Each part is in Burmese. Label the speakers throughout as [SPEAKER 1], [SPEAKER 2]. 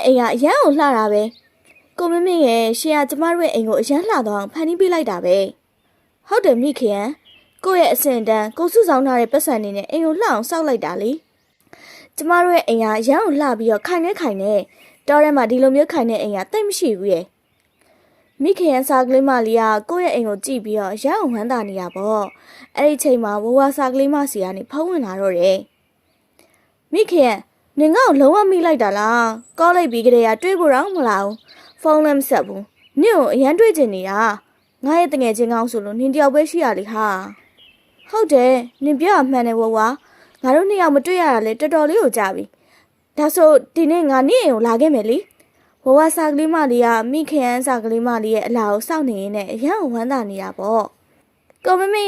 [SPEAKER 1] ရဲ့အိမ်ကအရန်ကိုလှတာပဲကိုမင်းမင်းရဲ့ရှင်ကကျမတို့ရဲ့အိမ်ကိုအရန်လှတော့အောင်ဖန်တီးပေးလိုက်တာပဲဟုတ်တယ်မိခင်ကိုယ့်ရဲ့အစင်တန်းကိုစုဆောင်ထားတဲ့ပတ်စံနေနဲ့အိမ်ကိုလှအောင်စောက်လိုက်တာလေကျမတို့ရဲ့အိမ်ကအရန်ကိုလှပြီးတော့ခိုင်နေခိုင်နေတော်ထဲမှာဒီလိုမျိုးခိုင်နေအိမ်ကတိတ်မရှိဘူးရဲ့မိခင်ရဲ့စားကလေးမလေးကကိုယ့်ရဲ့အိမ်ကိုကြည့်ပြီးတော့ရအောင်ဝမ်းသာနေတာပေါ့အဲ့ဒီချိန်မှာဝဝစားကလေးမစီကနေဖုံးဝင်လာတော့တယ်မိခင် နင်ကတော့လုံးဝမိလိုက်တာလားကောလိုက်ပြီးကြတဲ့ကတွေးဖို့တော့မလားဘူးဖုန်းလည်းမဆက်ဘူးနင့်ကိုအရန်တွေးချင်နေတာငါရဲ့တငယ်ချင်းကောင်းဆိုလို့နင်တယောက်ပဲရှိရလေဟာဟုတ်တယ်နင်ပြောရမှန်တယ်ဝဝငါတို့နှစ်ယောက်မတွေ့ရတာလေတော်တော်လေးကိုကြာပြီဒါဆိုဒီနေ့ငါနေ့အိမ်ကိုလာခဲ့မယ်လေဝဝစားကလေးမလေးကမိခင်အန်းစားကလေးမလေးရဲ့အလားကိုစောင့်နေရင်းနဲ့အရန်ကိုဝမ်းသာနေတာပေါ့ကိုမမေ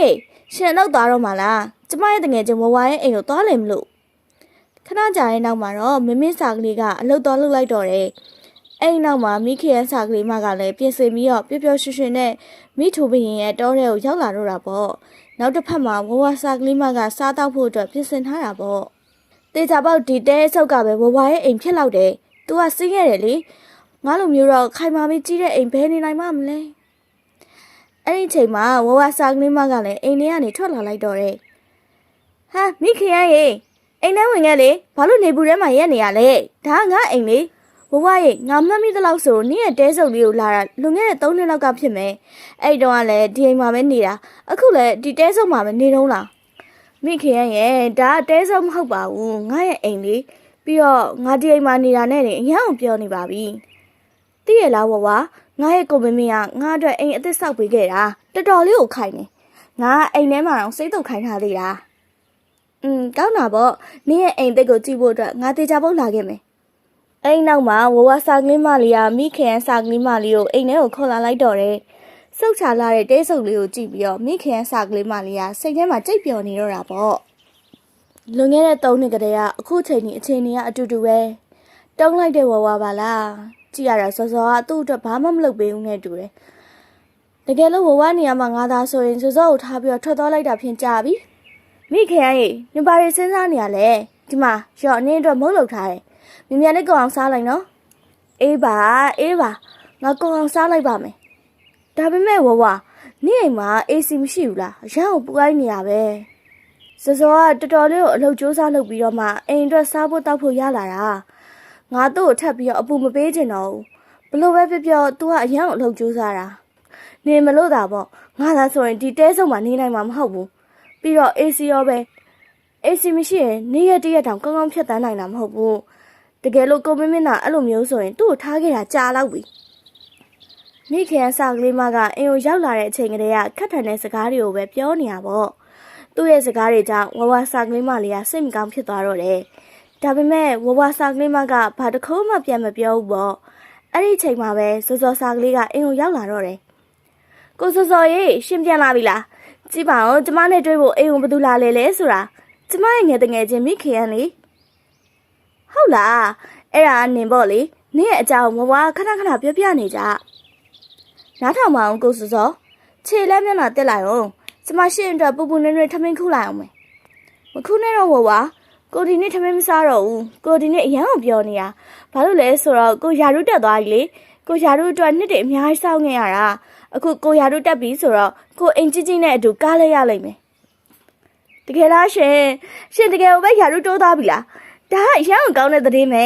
[SPEAKER 1] ရှင်တော့သွားတော့မှလားကျမရဲ့တငယ်ချင်းဝဝရဲ့အိမ်ကိုသွားလိမ့်မလို့ ခဏကြာတဲ့နောက်မှာတော့မမင်းစာကလေးကအလုတ်တော်လှုပ်လိုက်တော့တယ်။အဲ့ဒီနောက်မှာမိခင်ရဲ့စာကလေးမကလည်းပြင်ဆင်ပြီးတော့ပျော်ပျော်ရွှင်ရွှင်နဲ့မိထိုဘရင်ရဲ့တောထဲကိုရောက်လာတော့တာပေါ့။နောက်တစ်ဖက်မှာဝဝစာကလေးမကစားတောက်ဖို့အတွက်ပြင်ဆင်ထားတာပေါ့။တေချာပေါက်ဒီတဲဆုပ်ကပဲဝဝရဲ့အိမ်ဖြစ်လောက်တယ်။ तू ကစီးခဲ့တယ်လေ။ငါလိုမျိုးတော့ခိုင်မာပြီးကြီးတဲ့အိမ်ဘယ်နေနိုင်မှမလဲ။အဲ့ဒီချိန်မှာဝဝစာကလေးမကလည်းအိမ်ထဲကနေထွက်လာလိုက်တော့တယ်။ဟာမိခင်ရဲ့ အိမ်ထဲဝင်ခဲ့လေဘာလို့နေဘူးထဲမှာရက်နေရလဲဒါကငါအိမ်လေဘဝရဲ့ငါမှတ်မိသလောက်ဆိုနင့်ရဲ့တဲဆုပ်လေးကိုလာတာလွန်ခဲ့တဲ့3နှစ်လောက်ကဖြစ်မယ်အဲ့တော့ကလည်းဒီအိမ်မှာပဲနေတာအခုလည်းဒီတဲဆုပ်မှာပဲနေတော့လားမိခင်ရဲ့ဒါကတဲဆုပ်မဟုတ်ပါဘူးငါရဲ့အိမ်လေပြီးတော့ငါဒီအိမ်မှာနေတာနဲ့နေအရန်အောင်ပြောနေပါပြီသိရလားဘဝငါရဲ့ကိုမင်းမင်းကငါအတွက်အိမ်အသစ်ဆောက်ပေးခဲ့တာတော်တော်လေးကိုခိုင်နေငါအိမ်ထဲမှာတော့စိတ်တုပ်ခိုင်းထားသေးတာ อืมကောင်းတာပေါ့နင်းရဲ့အိမ်သက်ကိုကြည့်ဖို့အတွက်ငါတေချာပုတ်လာခဲ့မယ်အဲ့ဒီနောက်မှာဝဝစာကလေးမလေးကမိခင်ရဲ့စာကလေးမလေးကိုအိမ်ထဲကိုခေါ်လာလိုက်တော့တယ်စုတ်ချလာတဲ့တဲဆုပ်လေးကိုကြည့်ပြီးတော့မိခင်ရဲ့စာကလေးမလေးကစိတ်ထဲမှာကြိတ်ပျော်နေတော့တာပေါ့လွန်ခဲ့တဲ့၃နှစ်ကတည်းကအခုချိန်ကြီးအချိန်ကြီးကအတူတူပဲတုံးလိုက်တဲ့ဝဝပါလားကြည့်ရတာစောစောကသူ့အတွက်ဘာမှမလုပ်ပေးဘူးနဲ့တူတယ်တကယ်လို့ဝဝနေရာမှာငါသာဆိုရင်စောစောကိုထားပြီးတော့ထွက်သွားလိုက်တာဖြင့်ကြာပြီ မိခင်ရေနင်ပါရီစဉ်းစားနေရလဲဒီမှာရော့နင်းအတွက်မုတ်လောက်ထားတယ်မြင်မြန်လေးကောင်အောင်စားလိုက်နော်အေးပါအေးပါငါကောင်အောင်စားလိုက်ပါမယ်ဒါပေမဲ့ဝဝနင့်အိမ်မှာ AC မရှိဘူးလားအရန်ကိုပူအိုင်းနေရပဲစောစောကတော်တော်လေးကိုအလုပ်ကြိုးစားလုပ်ပြီးတော့မှအိမ်အတွက်စားဖို့တောက်ဖို့ရလာတာငါတို့ကိုထပ်ပြီးတော့အပူမပေးချင်တော့ဘူးဘလို့ပဲပြောပြော तू ကအရန်ကိုအလုပ်ကြိုးစားတာနေမလို့တာပေါ့ငါသာဆိုရင်ဒီတဲဆုံမှာနေနိုင်မှာမဟုတ်ဘူး ပြီးတော့ AC ရောပဲ AC မရှိရင်နေ့ရက်တရက်တောင်ကောင်းကောင်းဖြတ်တန်းနိုင်တာမဟုတ်ဘူးတကယ်လို့ကိုမင်းမင်းသာအဲ့လိုမျိုးဆိုရင်သူ့ကိုထားခဲ့တာကြာလောက်ပြီမိခင်အစကလေးမကအင်ကိုရောက်လာတဲ့အချိန်ကတည်းကခက်ထန်တဲ့စကားတွေကိုပဲပြောနေတာပေါ့သူ့ရဲ့စကားတွေကြောင့်ဝဝစာကလေးမလေးကစိတ်မကောင်းဖြစ်သွားတော့တယ်ဒါပေမဲ့ဝဝစာကလေးမကဘာတစ်ခုမှပြန်မပြောဘူးပေါ့အဲ့ဒီအချိန်မှာပဲစောစောစာကလေးကအင်ကိုရောက်လာတော့တယ်ကိုစောစောရေရှင်းပြန်လာပြီလား ကြည့်ပါဦးကျမနဲ့တွေ့ဖို့အိမ်ဝင်ဘယ်သူလာလဲလဲဆိုတာကျမရဲ့ငယ်တငယ်ချင်းမိခင်ရန်လေဟုတ်လားအဲ့ဒါနင်ပေါ့လေနင့်ရဲ့အကြောင်းမဝါခဏခဏပြောပြနေကြနားထောင်ပါအောင်ကိုစုစောခြေလက်မျက်နှာတက်လိုက်အောင်ကျမရှင်းအတွက်ပူပူနွေ့နွေ့ထမင်းခုလိုက်အောင်မယ်မခုနဲ့တော့ဝဝကိုဒီနေ့ထမင်းမစားတော့ဘူးကိုဒီနေ့အရန်ကိုပြောနေတာဘာလို့လဲဆိုတော့ကိုယာရုတက်သွားပြီလေကိုယာရုအတွက်နှစ်တည်းအများကြီးစောင့်နေရတာ အခုကိုယာရုတက်ပြီဆိုတော့ကိုအိမ်ကြီးကြီးနဲ့အတူကားလဲရလိမ့်မယ်တကယ်လားရှင်ရှင်တကယ်ကိုပဲယာရုတိုးသွားပြီလားဒါကအရန်ကိုကောင်းတဲ့သတင်းပဲ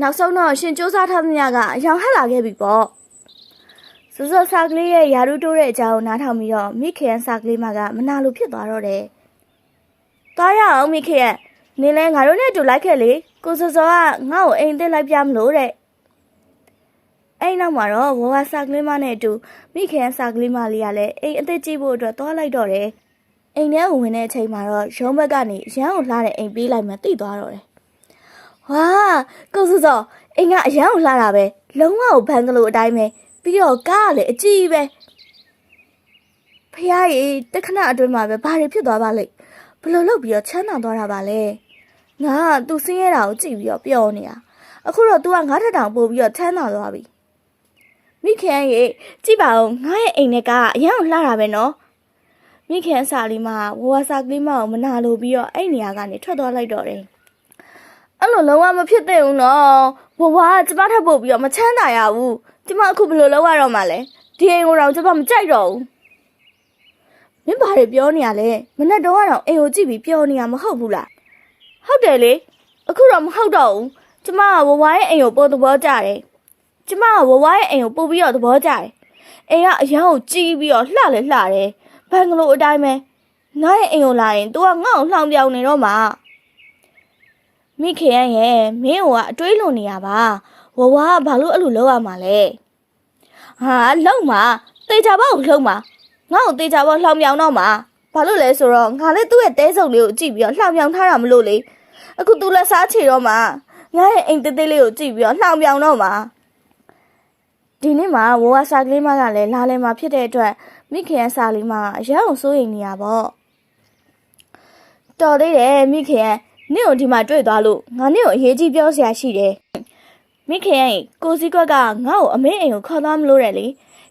[SPEAKER 1] နောက်ဆုံးတော့ရှင်စူးစမ်းထားသမျှကအယောင်ဟက်လာခဲ့ပြီပေါ့စူးစောစာကလေးရဲ့ယာရုတိုးတဲ့အကြောင်းကိုနားထောင်ပြီးတော့မိခင်စာကလေးမကမနာလိုဖြစ်သွားတော့တယ်သွားရအောင်မိခင်နင်းလဲငါတို့နဲ့အတူလိုက်ခဲ့လေကိုစောစောကငါ့ကိုအိမ်သိလိုက်ပြမလို့တဲ့ အဲ့နောက်မှာတော့ဝဝစာကလေးမနဲ့အတူမိခင်စာကလေးမလေးကလည်းအိမ်အသက်ကြီးဖို့အတွက်သွားလိုက်တော့တယ်။အိမ်ထဲဝင်တဲ့အချိန်မှာတော့ရုံးဘက်ကနေရမ်းကိုလှတဲ့အိမ်ပေးလိုက်မှတိသွားတော့တယ်။ဝါကိုစုစောအိမ်ကအရန်ကိုလှတာပဲလုံးဝကိုဘန်ကလိုအတိုင်းပဲပြီးတော့ကားကလည်းအကြီးပဲဖះရေတခဏအတွင်းမှာပဲဘာတွေဖြစ်သွားပါလိမ့်ဘလို့လုပ်ပြီးတော့ချမ်းသာသွားတာပါလဲငါကသူဆင်းရဲတာကိုကြည့်ပြီးတော့ပျော်နေတာအခုတော့ तू ကငါးထက်တောင်ပို့ပြီးတော့ချမ်းသာသွားပြီ မိခင်ရေကြည့်ပါဦးငါရဲ့အိမ်နဲ့ကအရန်ကိုလှတာပဲနော်မိခင်အစာလေးမဝဝစာကလေးမကိုမနာလိုပြီးတော့အဲ့နေရာကနေထွက်သွားလိုက်တော့တယ်အဲ့လိုလုံးဝမဖြစ်သင့်ဘူးနော်ဘဝကကျမထပ်ပို့ပြီးတော့မချမ်းသာရဘူးကျမအခုဘယ်လိုလုပ်ရတော့မှလဲဒီအိမ်ကိုတော့ကျမမကြိုက်တော့ဘူးမင်းဘာတွေပြောနေရလဲမနဲ့တော့ကတော့အိမ်ကိုကြည့်ပြီးပြောနေရမဟုတ်ဘူးလားဟုတ်တယ်လေအခုတော့မဟုတ်တော့ဘူးကျမကဝဝရဲ့အိမ်ကိုပို့သဘောကျတယ် ကျမကဝဝရဲ့အိမ်ကိုပို့ပြီးတော့သဘောကျတယ်အိမ်ကအရန်ကိုကြီးပြီးတော့လှလဲလှတယ်ဘန်ကလိုအတိုင်းပဲငါ့ရဲ့အိမ်ကိုလာရင် तू ကငါ့ကိုလှောင်ပြောင်နေတော့မှာမိခင်ရဲ့မင်းကအတွေးလွန်နေရပါဝဝကဘာလို့အဲ့လိုလုပ်ရမှာလဲဟာလုံမှာတေချာဘောက်လုံမှာငါ့ကိုတေချာဘောက်လှောင်ပြောင်တော့မှာဘာလို့လဲဆိုတော့ငါလည်းသူ့ရဲ့တဲစုံလေးကိုကြည့်ပြီးတော့လှောင်ပြောင်ထားတာမလို့လေအခုသူလက်စားချေတော့မှာငါရဲ့အိမ်သေးသေးလေးကိုကြည့်ပြီးတော့လှောင်ပြောင်တော့မှာ ဒီနေ့မှာဝဝစာကလေးမကလည်းလာလဲမှာဖြစ်တဲ့အတွက်မိခင်ရဲ့စာလေးမအရန်ကိုစိုးရိမ်နေရပေါ့တော်သေးတယ်မိခင်ရဲ့နင့်ကိုဒီမှာတွေ့သွားလို့ငါနင့်ကိုအရေးကြီးပြောစရာရှိတယ်မိခင်ရဲ့ကိုစည်းကွက်ကငါ့ကိုအမေအိမ်ကိုခေါ်သွားမလို့တယ်လေ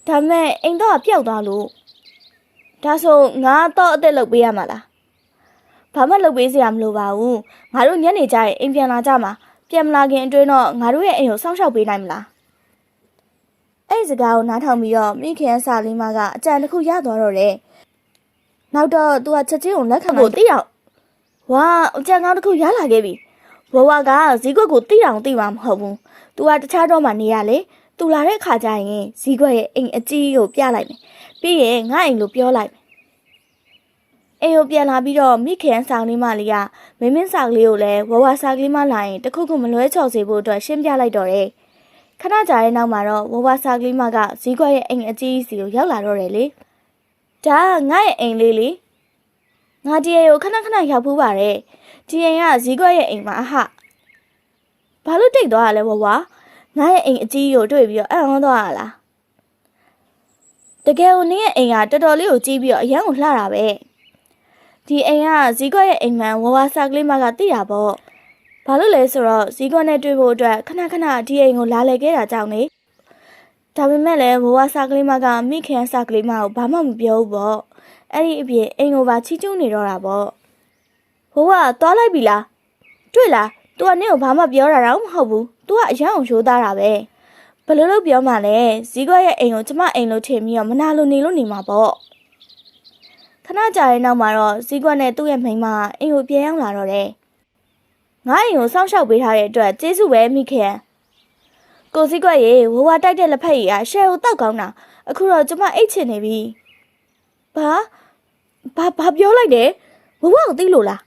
[SPEAKER 1] ဒါပေမဲ့အိမ်တော့ပျောက်သွားလို့ဒါဆိုငါတော့အသက်လုပ်ပေးရမှာလားဘာမှလုပ်ပေးစရာမလိုပါဘူးငါတို့ညနေကျရင်အိမ်ပြန်လာကြမှာပြန်မလာခင်အတွင်းတော့ငါတို့ရဲ့အိမ်ကိုစောင့်ရှောက်ပေးနိုင်မလား အဲ့ဒီစကားကိုနားထောင်ပြီးတော့မိခင်ရဲ့စာလေးမကအကြံတစ်ခုရသွားတော့တယ်နောက်တော့သူကချက်ချင်းကိုလက်ခံဖို့သိအောင်ဝါအကြံကောင်းတစ်ခုရလာခဲ့ပြီဘဝကဇီးကွက်ကိုတိတောင်တိမှာမဟုတ်ဘူး။ तू ကတခြားတော့မှနေရလေ။ तू လာတဲ့အခါကျရင်ဇီးကွက်ရဲ့အိမ်အကြီးကိုပြလိုက်မယ်။ပြီးရင်ငါအိမ်လို့ပြောလိုက်မယ်။အိမ်ကိုပြန်လာပြီးတော့မိခင်ဆောင်လေးမလေးကမင်းမင်းဆောင်လေးကိုလည်းဝဝဆောင်လေးမလာရင်တခုခုမလွဲချော်စေဖို့အတွက်ရှင်းပြလိုက်တော့တယ်။ ခဏကြာတဲ့နောက်မှာတော့ဝဝဆောင်လေးမကဇီးကွက်ရဲ့အိမ်အကြီးစီကိုရောက်လာတော့တယ်လေ။ဒါကငါ့ရဲ့အိမ်လေးလေ။ငါဒီအိမ်ကိုခဏခဏရောက်ဖူးပါတယ်။ဒီအိမ်ကဇီးကွက်ရဲ့အိမ်မှာအဟ။ဘာလို့တိတ်သွားရလဲဝဝ။ငါရဲ့အိမ်အကြီးကိုတွေ့ပြီးတော့အံ့ဩသွားရလား။တကယ်ကိုနင်းရဲ့အိမ်ကတော်တော်လေးကိုကြီးပြီးတော့အရန်ကိုလှတာပဲ။ဒီအိမ်ကဇီးကွက်ရဲ့အိမ်မှန်ဝဝစာကလေးမကတိတာပေါ့။ ဘာလို့လဲဆိုတော့ဇီးကွက်နဲ့တွေ့ဖို့အတွက်ခဏခဏဒီအိမ်ကိုလာလည်ခဲ့တာကြောင့်လေ။ဒါပေမဲ့လည်းဝဝစာကလေးမကမိခင်စာကလေးမကိုဘာမှမပြောဘူးပေါ့။အဲ့ဒီအပြင်အိမ်ကိုပါချီးကျူးနေတော့တာပေါ့။ဟိုကသွားလိုက်ပြီလား။တွေ့လား။ तू ကနင့်ကိုဘာမှပြောတာတော့မဟုတ်ဘူး။ तू ကအရန်အောင်ရိုးသားတာပဲ။ဘယ်လိုလုပ်ပြောမှလဲ။ဇီးကွက်ရဲ့အိမ်ကိုကျမအိမ်လို့ထင်ပြီးတော့မနာလိုနေလို့နေမှာပေါ့။ခဏကြာတဲ့နောက်မှာတော့ဇီးကွက်နဲ့သူ့ရဲ့မိန်းမကအိမ်ကိုပြန်ရောက်လာတော့တယ်။ ငါအိမ်ကိုစောင့်ရှောက်ပေးထားတဲ့အတွက်ကျေးဇူးပဲမိခင်။ကိုဇီးကွက်ရေဝဝတိုက်တဲ့လက်ဖက်ရည်ကရှယ်ကိုတောက်ကောင်းတာ။အခုတော့ကျမအိတ်ချင်နေပြီ။ဘာဘာဘာပြောလိုက်တယ်။ဝဝကိုသိလို့လား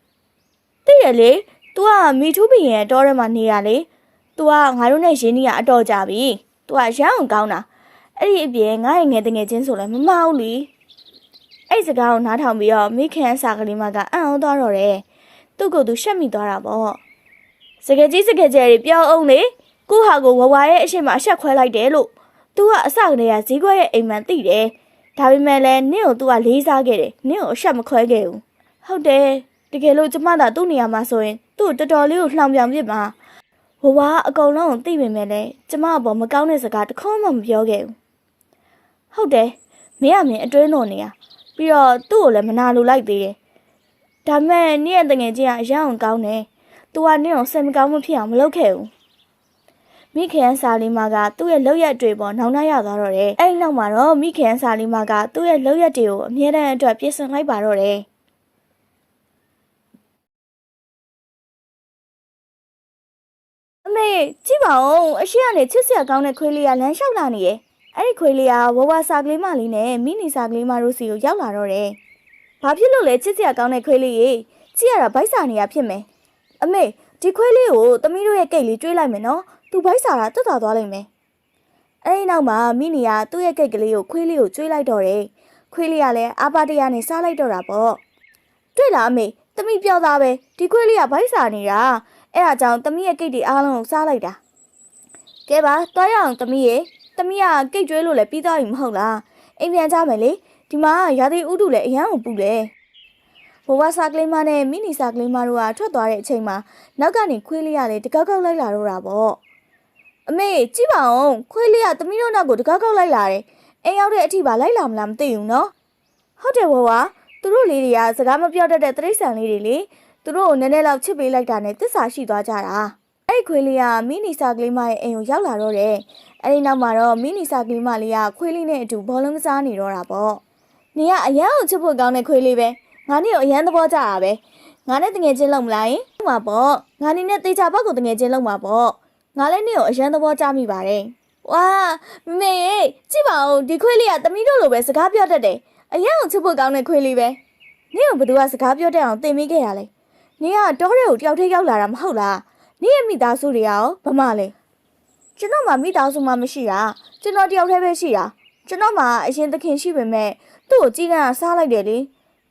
[SPEAKER 1] ။သိရလေ။ तू ကမီထူးဘီရဲ့တောထဲမှာနေရလေ။ तू ကငါတို့နဲ့ရင်းနှီးရအတော်ကြပြီ။ तू ကရမ်းအောင်ကောင်းတာ။အဲ့ဒီအပြင်ငါရဲ့ငယ်တငယ်ချင်းဆိုလည်းမမဟုတ်လीအဲ့ဒီစကားကိုနားထောင်ပြီးတော့မိခင်စာကလေးမကအံ့ဩသွားတော့တယ်။ သူ့ကိုယ်သူရှက်မိသွားတာပေါ့။စကယ်ကြီးစကယ်ကျယ်တွေပြောအောင်လေ။ကိုဟာကိုဝဝရဲ့အရှိမအဆက်ခွဲလိုက်တယ်လို့။ तू ကအစကနေကဈေးကွက်ရဲ့အိမ်မှန်သိတယ်။ဒါပေမဲ့လည်းနင့်ကို तू ကလေးစားခဲ့တယ်။နင့်ကိုအဆက်မခွဲခဲ့ဘူး။ဟုတ်တယ်။တကယ်လို့ကျမသာသူ့နေရာမှာဆိုရင်သူ့ကိုတော်တော်လေးကိုလှောင်ပြောင်ပြစ်မှာ။ဝဝကအကုန်လုံးကိုသိပေမဲ့လည်းကျမအပေါ်မကောင်းတဲ့စကားတစ်ခုမှမပြောခဲ့ဘူး။ဟုတ်တယ်။မင်းကမင်းအတွင်းတော်နေရ။ပြီးတော့သူ့ကိုလည်းမနာလိုလိုက်သေးတယ်။ ဒါမဲ့နင့်ရဲ့တငယ်ချင်းကအရန်အောင်ကောင်းတယ်။ तू ကနင့်ကိုစိတ်မကောင်းမဖြစ်အောင်မလုပ်ခဲ့ဘူး။မိခင်စာလီမာကသူ့ရဲ့လောက်ရက်တွေပေါ်နောင်နှရသွားတော့တယ်။အဲ့ဒီနောက်မှာတော့မိခင်စာလီမာကသူ့ရဲ့လောက်ရက်တွေကိုအမြဲတမ်းအတွက်ပြင်ဆင်လိုက်ပါတော့တယ်။အမေကြည့်ပါဦးအရှိကနေချစ်စရာကောင်းတဲ့ခွေးလေးကလမ်းလျှောက်လာနေရဲ့။အဲ့ဒီခွေးလေးကဝဝစာကလေးမလေးနဲ့မိနီစာကလေးမတို့စီကိုရောက်လာတော့တယ်။ ဘာဖြစ်လို့လဲချစ်စရာကောင်းတဲ့ခွေးလေးရေကြည့်ရတာဗိုက်စာနေရဖြစ်မယ်။အမေဒီခွေးလေးကိုသမီးတို့ရဲ့ကိတ်လေးကျွေးလိုက်မယ်နော်။သူဗိုက်စာတာတက်တာသွားလိမ့်မယ်။အဲ့ဒီနောက်မှာမိနီကသူ့ရဲ့ကိတ်ကလေးကိုခွေးလေးကိုကျွေးလိုက်တော့တယ်။ခွေးလေးကလည်းအာပါတရနဲ့စားလိုက်တော့တာပေါ့။တွေ့လားအမေသမီးပြောသားပဲဒီခွေးလေးကဗိုက်စာနေတာ။အဲ့ဒါကြောင့်သမီးရဲ့ကိတ်တွေအားလုံးကိုစားလိုက်တာ။ကဲပါတွားရအောင်သမီးရေသမီးကကိတ်ကျွေးလို့လည်းပြီးသွားပြီမဟုတ်လား။အိမ်ပြန်ကြမယ်လေ။ ဒီမှာရာသီဥတုလည်းအရန်ကိုပူတယ်။ဘဝစာကလေးမနဲ့မိနီစာကလေးမတို့ကထွက်သွားတဲ့အချိန်မှာနောက်ကနေခွေးလေးကလည်းတကောက်ကောက်လိုက်လာတော့တာပေါ့။အမေကြည့်ပါဦးခွေးလေးကသမီးတို့နောက်ကိုတကောက်ကောက်လိုက်လာတယ်။အိမ်ရောက်တဲ့အထိပါလိုက်လာမလားမသိဘူးနော်။ဟုတ်တယ်ဘဝသူတို့လေးတွေကစကားမပြောတတ်တဲ့တိရစ္ဆာန်လေးတွေလေ။သူတို့ကိုနည်းနည်းလောက်ချစ်ပေးလိုက်တာနဲ့တစ္ဆာရှိသွားကြတာအဲ့ဒီခွေးလေးကမိနီစာကလေးမရဲ့အိမ်ကိုရောက်လာတော့တယ်အဲ့ဒီနောက်မှာတော့မိနီစာကလေးမလေးကခွေးလေးနဲ့အတူဘောလုံးကစားနေတော့တာပေါ့ နေကအရန်ကိုချစ်ဖို့ကောင်းတဲ့ခွေးလေးပဲငါနေကိုအရန်သဘောကျတာပဲငါနဲ့တငယ်ချင်းလုံမလားယင်ဟုတ်မှာပေါ့ငါနေနဲ့တေချာဘက်ကိုတငယ်ချင်းလုံမှာပေါ့ငါလည်းနေကိုအရန်သဘောကျမိပါတယ်ဝါမမေရေကြည့်ပါဦးဒီခွေးလေးကတမီးတို့လိုပဲစကားပြောတတ်တယ်အရန်ကိုချစ်ဖို့ကောင်းတဲ့ခွေးလေးပဲနေကိုဘသူကစကားပြောတတ်အောင်သင်မိခဲ့ရလဲနေကတောထဲကိုတယောက်တည်းရောက်လာတာမဟုတ်လားနေရဲ့မိသားစုတွေရောဘာမှလဲကျွန်တော်မှမိသားစုမှမရှိတာကျွန်တော်တယောက်တည်းပဲရှိတာကျွန်တော်မှအရင်သခင်ရှိပေမဲ့ သူ့ကိုကြီးကန်းစားလိုက်တယ်လေ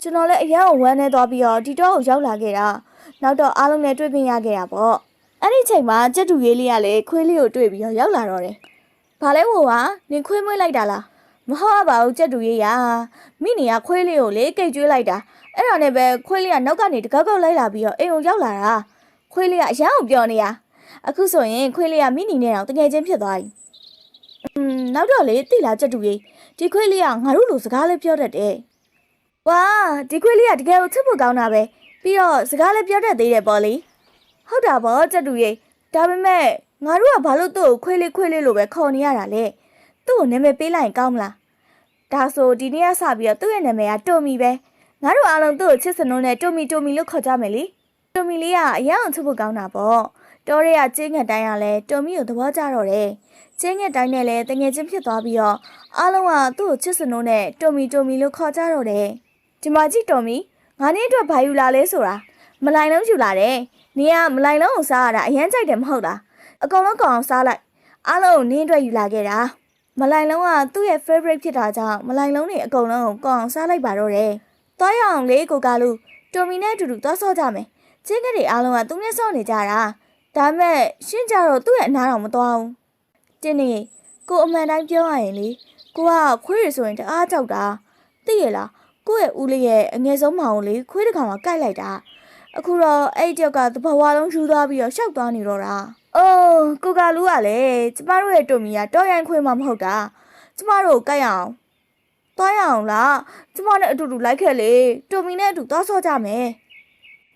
[SPEAKER 1] ကျွန်တော်လည်းအရန်ကိုဝမ်းနေသွားပြီးတော့ဒီတော့ကိုရောက်လာခဲ့တာနောက်တော့အားလုံးနဲ့တွေ့ပြင်ရခဲ့တာပေါ့အဲ့ဒီချိန်မှာကြက်တူရေးလေးကလည်းခွေးလေးကိုတွေ့ပြီးတော့ရောက်လာတော့တယ်ဘာလဲဟိုကနင်ခွေးမွေးလိုက်တာလားမဟုတ်ပါဘူးကြက်တူရေးရမိနေကခွေးလေးကိုလေကိတ်ကျွေးလိုက်တာအဲ့ဒါနဲ့ပဲခွေးလေးကနောက်ကနေတကောက်ကောက်လိုက်လာပြီးတော့အိမ်ကိုရောက်လာတာခွေးလေးကအရန်ကိုပြောနေရအခုဆိုရင်ခွေးလေးကမိနီနဲ့တော့တကယ်ချင်းဖြစ်သွားပြီอืมနောက်တော့လေတိလာချက်တူကြီး ဒီခွေးလေးကငါတို့လိုစကားလေးပြောတတ်တယ်ဝါဒီခွေးလေးကတကယ်ကိုချစ်ဖို့ကောင်းတာပဲပြီးတော့စကားလေးပြောတတ်သေးတယ်ပေါ့လေဟုတ်တာပေါ့ချက်တူကြီးဒါပေမဲ့ငါတို့ကဘာလို့သူ့ကိုခွေးလေးခွေးလေးလိုပဲခေါ်နေရတာလဲသူ့ကိုနာမည်ပေးလိုက်ရင်ကောင်းမလားဒါဆိုဒီနေ့ကစပြီးတော့သူ့ရဲ့နာမည်ကတိုမီပဲငါတို့အားလုံးသူ့ကိုချစ်စနုံးနဲ့တိုမီတိုမီလို့ခေါ်ကြမယ်လေတိုမီလေးကအရန်အောင်ချစ်ဖို့ကောင်းတာပေါ့တော်ရဲကကျင်းငက်တိုင်းကလည်းတိုမီကိုသဘောကျတော့တယ် ကျင်းငက်တိုင်းနဲ့လည်းတငယ်ချင်းဖြစ်သွားပြီးတော့အားလုံးကသူ့ကိုချစ်စနုံးနဲ့တိုမီတိုမီလို့ခေါ်ကြတော့တယ်ဒီမှာကြည့်တိုမီငါနေ့အတွက်ဘာယူလာလဲဆိုတာမလိုက်လုံးယူလာတယ်နေကမလိုက်လုံးကိုစားရတာအရန်ကြိုက်တယ်မဟုတ်လားအကောင်လုံးကောင်အောင်စားလိုက်အားလုံးကိုနင်းအတွက်ယူလာခဲ့တာမလိုက်လုံးကသူ့ရဲ့ favorite ဖြစ်တာကြောင့်မလိုက်လုံးတွေအကုန်လုံးကိုကောင်အောင်စားလိုက်ပါတော့တယ်သွားရအောင်လေကိုကလူတိုမီနဲ့အတူတူသွားဆော့ကြမယ်။ချင်းကလေးအားလုံးကသူနဲ့ဆော့နေကြတာ။ဒါမဲ့ရှင်းကြတော့သူ့ရဲ့အနားတော်မသွားဘူး။ တင်းနေကိုအမှန်တိုင်းပြောရရင်လေကိုကခွေးရဆိုရင်တအားကြောက်တာ။သိရလားကိုယ့်ရဲ့ဦးလေးရဲ့အငယ်ဆုံးမောင်ကိုလေခွေးတစ်ကောင်ကကိုက်လိုက်တာ။အခုတော့အဲ့ဒီတယောက်ကသဘောဝါလုံးယူသွားပြီးတော့ရှောက်သွားနေတော့တာ။အိုးကိုကလူကလည်းကျမတို့ရဲ့တိုမီကတော်ရိုင်းခွေးမှမဟုတ်တာ။ကျမတို့ကိုကိုက်အောင်သွားရအောင်လားကျမနဲ့အတူတူလိုက်ခဲ့လေတိုမီနဲ့အတူသွားဆော့ကြမယ်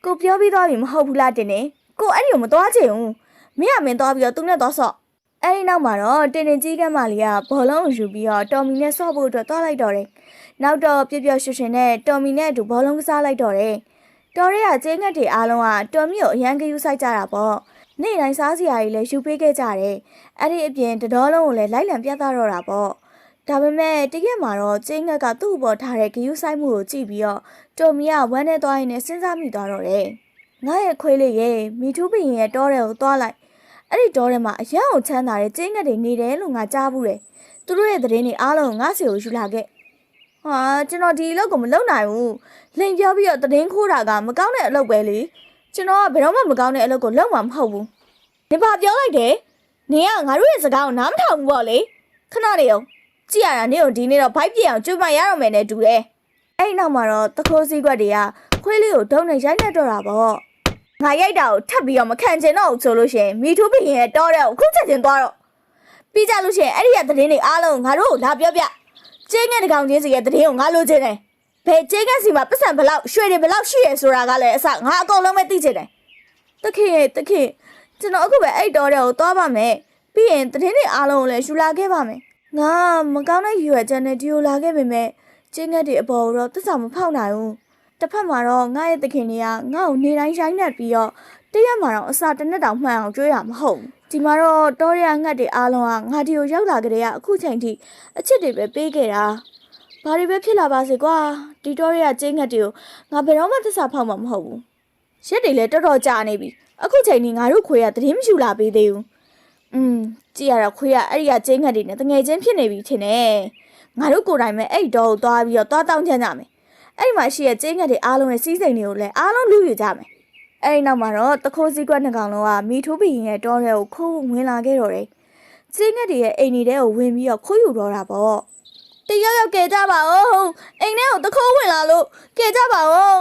[SPEAKER 1] ကိုပြောပြီးသွားပြီမဟုတ်ဘူးလားတင်နေကိုအဲ့ဒီကိုမသွားချင်ဘူးမင်းကမင်းသွားပြီးတော့သူနဲ့သွားဆော့ အဲ့ဒီနောက်မှာတော့တင်တင်ကြီးကမ်းမလေးကဘောလုံးကိုယူပြီးတော့တော်မီနဲ့ဆော့ဖို့အတွက်သွားလိုက်တော့တယ်နောက်တော့ပြပြရွှွှင်နဲ့တော်မီနဲ့အတူဘောလုံးကစားလိုက်တော့တယ်တော်ရဲကကျင်းငတ်တွေအားလုံးကတော်မီကိုအရန်ကယူဆိုင်ကြတာပေါ့နေ့တိုင်းစားစရာကြီးလည်းယူပေးခဲ့ကြတယ်အဲ့ဒီအပြင်တတော်လုံးကိုလည်းလိုက်လံပြသတော့တာပေါ့ဒါပေမဲ့တကယ်မှာတော့ကျင်းငက်ကသူ့အပေါ်ထားတဲ့ဂယုဆိုင်မှုကိုကြည့်ပြီးတော့တိုမီကဝမ်းနဲ့သွားရင်းနဲ့စဉ်းစားမိသွားတော့တယ်။ငါရဲ့ခွေးလေးရဲ့မိထူးပင်ရဲ့တောထဲကိုသွားလိုက်။ အဲ့ဒီတောထဲမှာအရန်ကိုချမ်းသာတဲ့ကျင်းငက်တွေနေတယ်လို့ငါကြားဘူးတယ်။သူတို့ရဲ့သတင်းတွေအားလုံးငါ့စီကိုယူလာခဲ့။ဟာကျွန်တော်ဒီအလုပ်ကိုမလုပ်နိုင်ဘူး။လိန်ပြောပြီးတော့သတင်းခိုးတာကမကောင်းတဲ့အလုပ်ပဲလေ။ကျွန်တော်ကဘယ်တော့မှမကောင်းတဲ့အလုပ်ကိုလုပ်မှာမဟုတ်ဘူး။ဒီပါပြောလိုက်တယ်။နင်ကငါတို့ရဲ့စကားကိုနားမထောင်ဘူးပေါ့လေ။ခဏနေအောင်ကြည့်ရတာနေ့ကိုဒီနေ့တော့ဘိုက်ပြအောင်ကျွတ်မရတော့မယ်နဲ့တူတယ်။အဲ့နောက်မှာတော့တခိုးစည်းကွက်တွေကခွေးလေးကိုဒုံနဲ့ရိုက်နှက်တော့တာပေါ့။ ငါရိုက်တာကိုထပ်ပြီးတော့မခံချင်တော့ဘူးဆိုလို့ရှိရင်မိထူးဘရင်ရဲ့တောတဲ့ကိုခုချက်ချင်းသွားတော့ပြီးကြလို့ရှိရင်အဲ့ဒီကသတင်းတွေအားလုံးငါတို့ကိုလာပြောပြ။ကျင်းငယ်တကောင်ချင်းစီရဲ့သတင်းကိုငါလိုချင်တယ်။ဘယ်ကျင်းငယ်စီမှာပတ်စံဘလောက်ရွှေတွေဘလောက်ရှိရဆိုတာကလည်းအစငါအကုန်လုံးပဲသိချင်တယ်။တခင်ရဲ့တခင်ကျွန်တော်အခုပဲအဲ့တောတဲ့ကိုသွားပါမယ်။ပြီးရင်သတင်းတွေအားလုံးကိုလည်းယူလာခဲ့ပါမယ်။ငါမကောင်းတဲ့ရွယ်ချက်နဲ့ဒီကိုလာခဲ့ပေမဲ့ကျင်းငက်တွေအပေါ်ကိုတော့သစ္စာမဖောက်နိုင်ဘူး တစ်ဖက်မှာတော့ငါရဲ့သခင်တွေကငါ့ကိုနေတိုင်းရိုင်းနှက်ပြီးတော့တရက်မှာတော့အစာတစ်နက်တောင်မှန်အောင်ကြွေးရမဟုတ်ဘူးဒီမှာတော့တောရရငှက်တွေအားလုံးကငါဒီကိုရောက်လာကြတဲ့ကအခုချိန်ထိအချစ်တွေပဲပေးခဲ့တာဘာတွေပဲဖြစ်လာပါစေကွာဒီတောရရကျင်းငက်တွေကိုငါဘယ်တော့မှသစ္စာဖောက်မှာမဟုတ်ဘူးရက်တွေလည်းတော်တော်ကြာနေပြီအခုချိန်ထိငါတို့ခွေရတရင်မယူလာပေးသေးဘူးอืมကြည့်ရတော့ခွေးကအဲ့ဒီကကျင်းငတ်တွေနဲ့တငယ်ချင်းဖြစ်နေပြီထင်တယ်ငါတို့ကိုယ်တိုင်ပဲအဲ့ဒီတော့ကိုသွားပြီးတော့သွားတောင်းချမ်းကြမယ် အဲ့ဒီမှာရှိတဲ့ကျင်းငတ်တွေအားလုံးရဲ့စီးစိမ်တွေကိုလည်းအားလုံးလူယူကြမယ်အဲ့ဒီနောက်မှာတော့တခိုးစည်းကွက်နှစ်ကောင်လုံးကမိထိုးဘီရင်ရဲ့တောထဲကိုခိုးဝင်လာခဲ့တော့တယ်ကျင်းငတ်တွေရဲ့အိမ်တွေထဲကိုဝင်ပြီးတော့ခိုးယူတော့တာပေါ့တယောက်ယောက်ကဲကြပါဦးအိမ်ထဲကိုတခိုးဝင်လာလို့ကဲကြပါဦး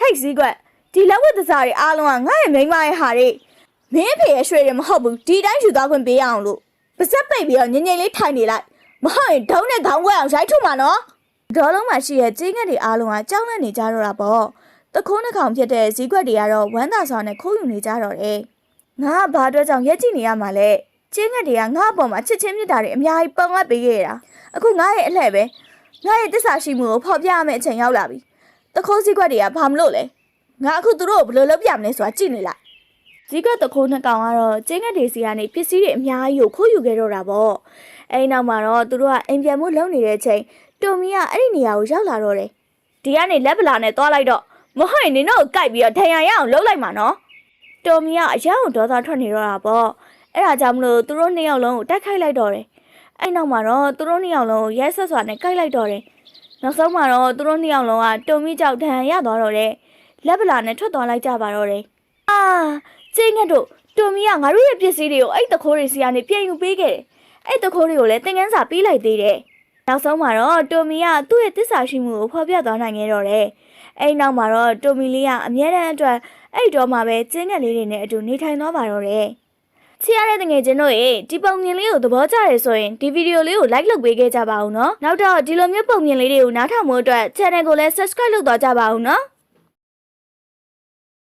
[SPEAKER 1] ဟိတ်စည်းကွက်ဒီလက်ဝတ်တစားတွေအားလုံးကငါ့ရဲ့မိန်းမရဲ့ဟာတွေမင်းအဖေရဲ့ရွှေတွေမဟုတ်ဘူးဒီတိုင်းယူသွားခွင့်ပေးရအောင်လို့ပါစက်ပိတ်ပြီးတော့ငငိမ့်လေးထိုင်နေလိုက်မဟုတ်ရင်ဒုံးနဲ့ခေါင်းခွဲအောင်ရိုက်ထုတ်မှာနော် ဒေါ်လုံးမှာရှိရဲ့ကျင်းငက်တွေအားလုံးကကြောက်လန့်နေကြတော့တာပေါ့တခိုးနှကောင်ဖြစ်တဲ့ဈေးကွက်တွေကတော့ဝမ်းသာစွာနဲ့ခိုးယူနေကြတော့တယ်ငါကဘာအတွက်ကြောင့်ရက်ကြည့်နေရမှာလဲကျင်းငက်တွေကငါ့အပေါ်မှာချစ်ချင်းမြတ်တာတွေအများကြီးပုံအပ်ပေးခဲ့တာအခုငါရဲ့အလှဲ့ပဲငါရဲ့တစ္ဆာရှိမှုကိုဖော်ပြရမယ့်အချိန်ရောက်လာပြီတခိုးဈေးကွက်တွေကဘာမလို့လဲငါအခုသူတို့ကိုဘယ်လိုလုပ်ပြမလဲဆိုတာကြည့်နေလိုက်ဇီကတခိုးနှစ်ကောင်ကတော့ကျင်းငက်တွေစီကနေပစ္စည်းတွေအများကြီးကိုခိုးယူခဲ့တော့တာပေါ့အဲဒီနောက်မှာတော့သူတို့ကအိမ်ပြန်မှုလုပ်နေတဲ့အချိန် တိုမီကအဲ့ဒီနေရာကိုရောက်လာတော့တယ်ဒီကနေလက်ပလာနဲ့သွားလိုက်တော့မဟုတ်ရင်နင်တို့ကိုကြိုက်ပြီးတော့ဒဏ်ရာရအောင်လှုပ်လိုက်မှာနော်တိုမီကအရန်ကိုဒေါသထွက်နေတော့တာပေါ့အဲ့ဒါကြောင့်မလို့သူတို့နှစ်ယောက်လုံးကိုတိုက်ခိုက်လိုက်တော့တယ်အဲ့နောက်မှာတော့သူတို့နှစ်ယောက်လုံးကိုရဲဆက်စွာနဲ့ကြိုက်လိုက်တော့တယ်နောက်ဆုံးမှာတော့သူတို့နှစ်ယောက်လုံးကတိုမီကြောက်ဒဏ်ရာရသွားတော့တယ်လက်ပလာနဲ့ထွက်သွားလိုက်ကြပါတော့တယ်အာကျင်းငတ်တို့တိုမီကငါတို့ရဲ့ပစ္စည်းတွေကိုအဲ့တခိုးတွေစီကနေပြန်ယူပေးခဲ့တယ်။အဲ့တခိုးတွေကိုလည်းသင်ခန်းစာပေးလိုက်သေးတယ်။ နောက်ဆုံးမှာတော့တိုမီကသူ့ရဲ့တစ္ဆာရှိမှုကိုဖော်ပြသွားနိုင်ခဲ့တော့တယ်။အဲ့နောက်မှာတော့တိုမီလေးကအမြဲတမ်းအတွက်အဲ့တော့မှပဲကျင်းငတ်လေးတွေနဲ့အတူနေထိုင်သွားပါတော့တယ်။ချစ်ရတဲ့တငယ်ချင်းတို့ရေဒီပုံမြင်လေးကိုသဘောကျတယ်ဆိုရင်ဒီဗီဒီယိုလေးကို like လုပ်ပေးခဲ့ကြပါဦးနော်။နောက်တော့ဒီလိုမျိုးပုံမြင်လေးတွေကိုနားထောင်ဖို့အတွက် channel ကိုလည်း subscribe လုပ်သွားကြပါဦးနော်။